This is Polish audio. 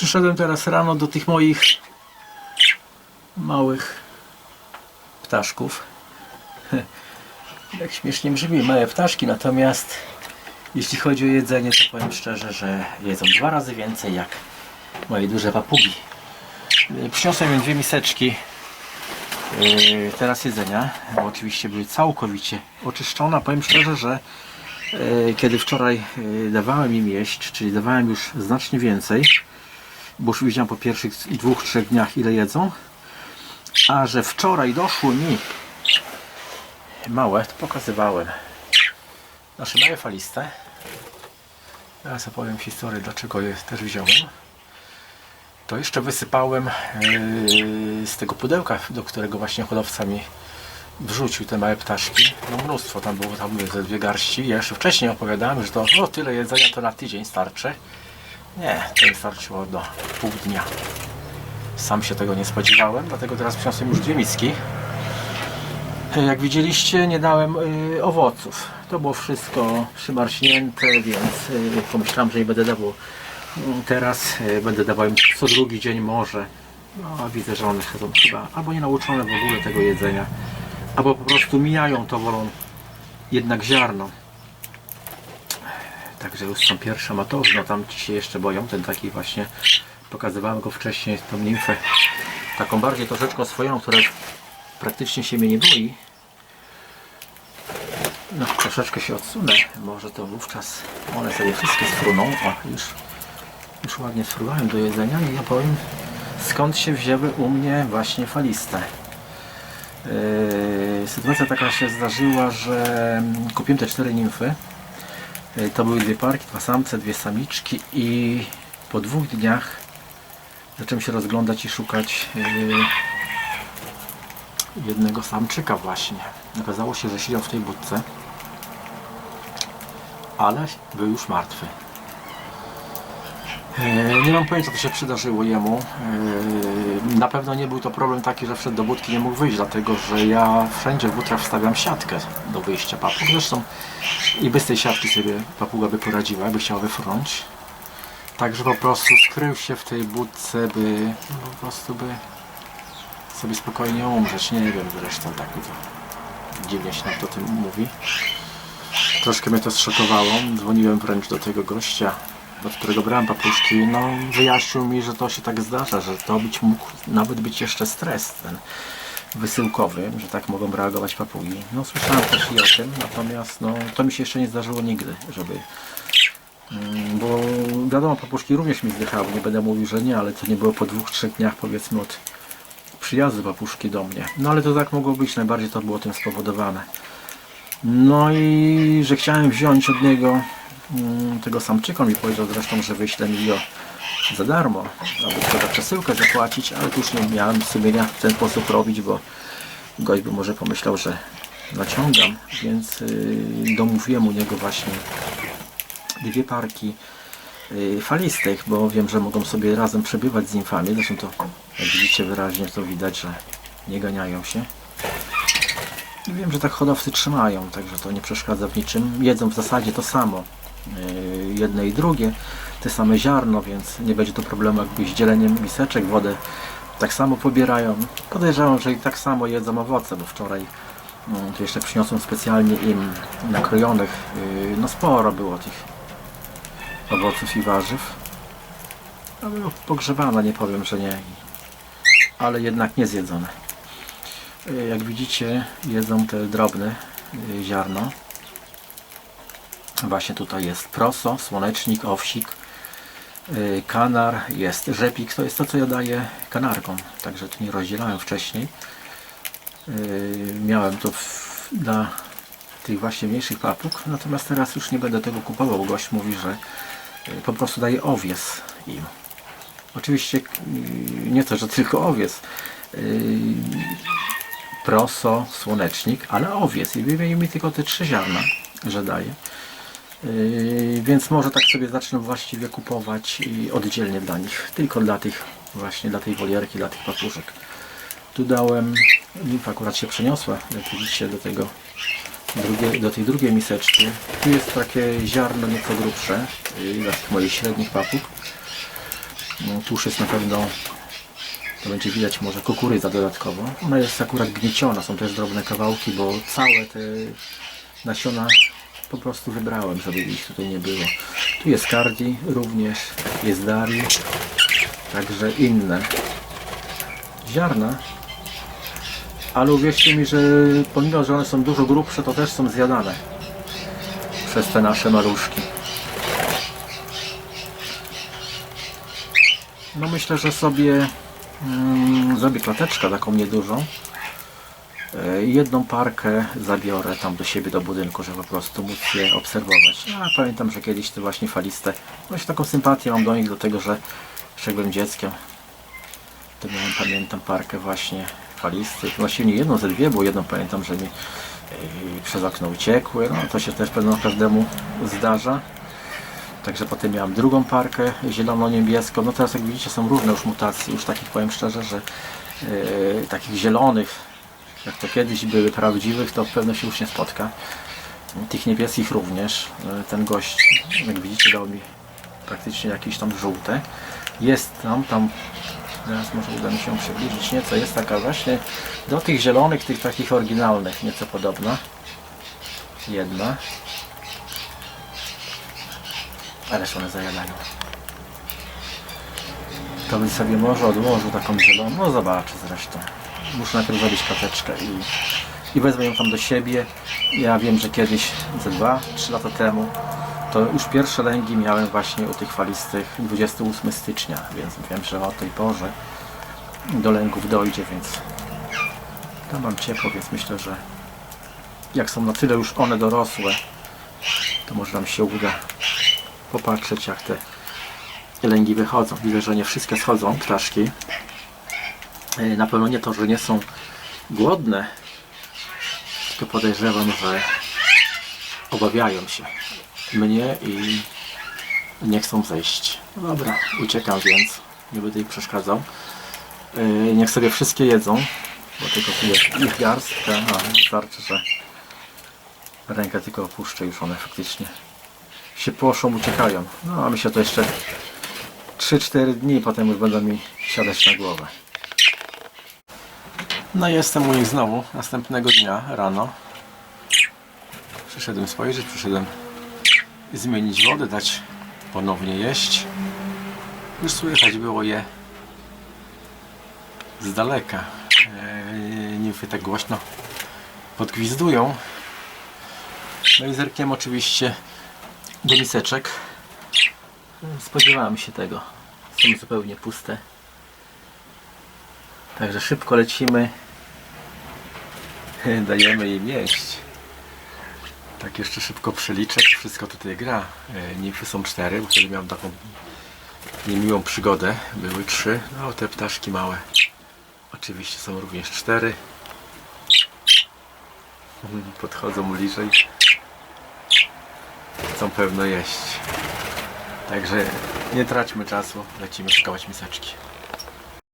Przyszedłem teraz rano do tych moich małych ptaszków. Jak śmiesznie brzmi, małe ptaszki, natomiast jeśli chodzi o jedzenie, to powiem szczerze, że jedzą dwa razy więcej jak moje duże papugi. Przyniosłem im dwie miseczki yy, teraz jedzenia. bo Oczywiście były całkowicie oczyszczone. Powiem szczerze, że yy, kiedy wczoraj yy, dawałem im jeść, czyli dawałem już znacznie więcej, bo już widziałem po pierwszych dwóch, trzech dniach ile jedzą, a że wczoraj doszło mi małe, to pokazywałem. Nasze małe faliste. Teraz opowiem historię, dlaczego je też wziąłem. To jeszcze wysypałem yy, z tego pudełka, do którego właśnie hodowca mi wrzucił te małe ptaszki. No mnóstwo, tam było tam ze dwie garści. Ja jeszcze wcześniej opowiadałem, że to o tyle jedzenia to na tydzień starczy. Nie, to mi starczyło do pół dnia. Sam się tego nie spodziewałem, dlatego teraz przyniosłem już dwie miski. Jak widzieliście, nie dałem y, owoców. To było wszystko przymarznięte, więc y, pomyślałem, że nie będę dawał. Mm, Teraz y, będę dawał im co drugi dzień może. No, widzę, że one są chyba albo nie nauczone w ogóle tego jedzenia, albo po prostu mijają to wolą jednak ziarno. Także już są pierwsze amatorzy, no tam ci się jeszcze boją, ten taki właśnie, pokazywałem go wcześniej, tą nimfę, taką bardziej troszeczkę swoją, która praktycznie się mnie nie boi. No, troszeczkę się odsunę, może to wówczas one sobie wszystkie sfruną, o, już, już ładnie sfruwałem do jedzenia i ja powiem, skąd się wzięły u mnie właśnie faliste. Yy, sytuacja taka się zdarzyła, że kupiłem te cztery nimfy. Yy, To były dwie parki, dwa samce, dwie samiczki i po dwóch dniach zacząłem się rozglądać i szukać yy, jednego samczyka właśnie. Okazało się, że siedział w tej budce, ale był już martwy. E, Nie mam pojęcia, co się przydarzyło jemu. E, Na pewno nie był to problem taki, że wszedł do budki nie mógł wyjść, dlatego że ja wszędzie w butrach wstawiam siatkę do wyjścia papug. Zresztą i bez tej siatki sobie papuga by poradziła, by chciała wyfrunąć. Także po prostu skrył się w tej budce, by po prostu by sobie spokojnie umrzeć. Nie wiem zresztą tak to dziwnie się na to tym mówi. Troszkę mnie to zszokowało. Dzwoniłem wręcz do tego gościa, od którego brałem papuszki. No, wyjaśnił mi, że to się tak zdarza, że to być mógł nawet być jeszcze stres ten wysyłkowy, że tak mogą reagować papugi. No, słyszałem też i o tym, natomiast no, to mi się jeszcze nie zdarzyło nigdy, żeby Mm, Bo wiadomo, papuszki również mi zdychały, nie będę mówił, że nie, ale to nie było po dwóch, trzech dniach powiedzmy od przyjazdu papuszki do mnie. No ale to tak mogło być, najbardziej to było tym spowodowane. No i że chciałem wziąć od niego tego samczyka, mi powiedział zresztą, że wyślę mi go za darmo, aby trzeba przesyłkę zapłacić, ale już nie miałem sumienia w ten sposób robić, bo gość by może pomyślał, że naciągam, więc yy, domówiłem u niego właśnie dwie parki y, falistych, bo wiem, że mogą sobie razem przebywać z nimfami. Zresztą to, jak widzicie wyraźnie, to widać, że nie ganiają się. I wiem, że tak hodowcy trzymają, także to nie przeszkadza w niczym. Jedzą w zasadzie to samo, y, jedne i drugie, te same ziarno, więc nie będzie to problemu jakby z dzieleniem miseczek, wodę tak samo pobierają. Podejrzewam, że i tak samo jedzą owoce, bo wczoraj mm, to jeszcze przyniosłem specjalnie im nakrojonych, y, no sporo było tych owoców i warzyw. No było pogrzewane, nie powiem, że nie. Ale jednak nie zjedzone. Y, Jak widzicie, jedzą te drobne y, ziarno. Właśnie tutaj jest proso, słonecznik, owsik, y, kanar, jest rzepik. To jest to, co ja daję kanarkom. Także to nie rozdzielałem wcześniej. Y, Miałem to dla tych właśnie mniejszych papug, natomiast teraz już nie będę tego kupował. Gość mówi, że y, po prostu daje owies im. Oczywiście nie to, że tylko owies. Y, Proso, słonecznik, ale owies. I wymienił mi tylko te trzy ziarna, że daje. Yy, więc może tak sobie zacznę właściwie kupować i oddzielnie dla nich. Tylko dla tych, właśnie dla tej wolierki, dla tych papuszek. Tu dałem, nimfa akurat się przeniosła, jak widzicie, do tego do tej drugiej miseczki. Tu jest takie ziarno nieco grubsze, yy, dla tych moich średnich papug. No, Tuż jest na pewno, to będzie widać może kukurydza dodatkowo. Ona jest akurat gnieciona, są też drobne kawałki, bo całe te nasiona po prostu wybrałem, żeby ich tutaj nie było. Tu jest Cardi również, jest Dari, także inne ziarna. Ale uwierzcie mi, że pomimo, że one są dużo grubsze, to też są zjadane przez te nasze maluszki. No myślę, że sobie mm, zrobię klateczkę taką niedużą. E, Jedną parkę zabiorę tam do siebie do budynku, żeby po prostu móc je obserwować. Ja pamiętam, że kiedyś te właśnie faliste, właśnie taką sympatię mam do nich, do tego, że jeszcze byłem dzieckiem, to miałem, pamiętam, parkę właśnie falistych. Właściwie nie jedną, ze dwie, bo jedną pamiętam, że mi yy, przez okno uciekły. No to się też pewno każdemu zdarza. Także potem miałem drugą parkę zielono-niebieską. No teraz jak widzicie są różne już mutacje, już takich powiem szczerze, że yy, takich zielonych, jak to kiedyś były prawdziwych, to pewno się już nie spotka. Tych niebieskich również. Yy, Ten gość, jak widzicie, dał mi praktycznie jakieś tam żółte. Jest tam, tam Teraz może uda mi się przybliżyć nieco. Jest taka właśnie do tych zielonych, tych takich oryginalnych, nieco podobna. Jedna. Ależ one zajadają. To bym sobie może odłożył taką zieloną. No zobaczę zresztą. Muszę najpierw zrobić kateczkę i, i wezmę ją tam do siebie. Ja wiem, że kiedyś, ze 2-3 lata temu, to już pierwsze lęgi miałem właśnie u tych falistych 28 stycznia, więc wiem, że o tej porze do lęgów dojdzie, więc tam mam ciepło, więc myślę, że jak są na tyle już one dorosłe, to może nam się uda popatrzeć jak te lęgi wychodzą. Widzę, że nie wszystkie schodzą, ptaszki. E, Na pewno nie to, że nie są głodne, tylko podejrzewam, że obawiają się mnie i nie chcą zejść. No dobra, uciekam więc, nie będę ich przeszkadzał. Yy, niech sobie wszystkie jedzą, bo tylko tu jest ich garstka, a wystarczy, że rękę tylko opuszczę, już one faktycznie się płoszą, uciekają. No a myślę, to jeszcze 3-4 dni, potem już będą mi siadać na głowę. No i jestem u nich znowu, następnego dnia rano. Przyszedłem spojrzeć, przyszedłem zmienić wodę, dać ponownie jeść. Już słychać było je z daleka. Eee, Nimfy tak głośno podgwizdują. No i zerkiem oczywiście do miseczek. Spodziewałem się tego. Są zupełnie puste. Także szybko lecimy. Dajemy im jeść. Tak jeszcze szybko przeliczę, wszystko tutaj gra. E, Nimfy są cztery, bo wtedy miałem taką niemiłą przygodę. Były trzy, no te ptaszki małe. Oczywiście są również cztery. Podchodzą bliżej. Chcą pewno jeść. Także nie traćmy czasu, lecimy szukać miseczki.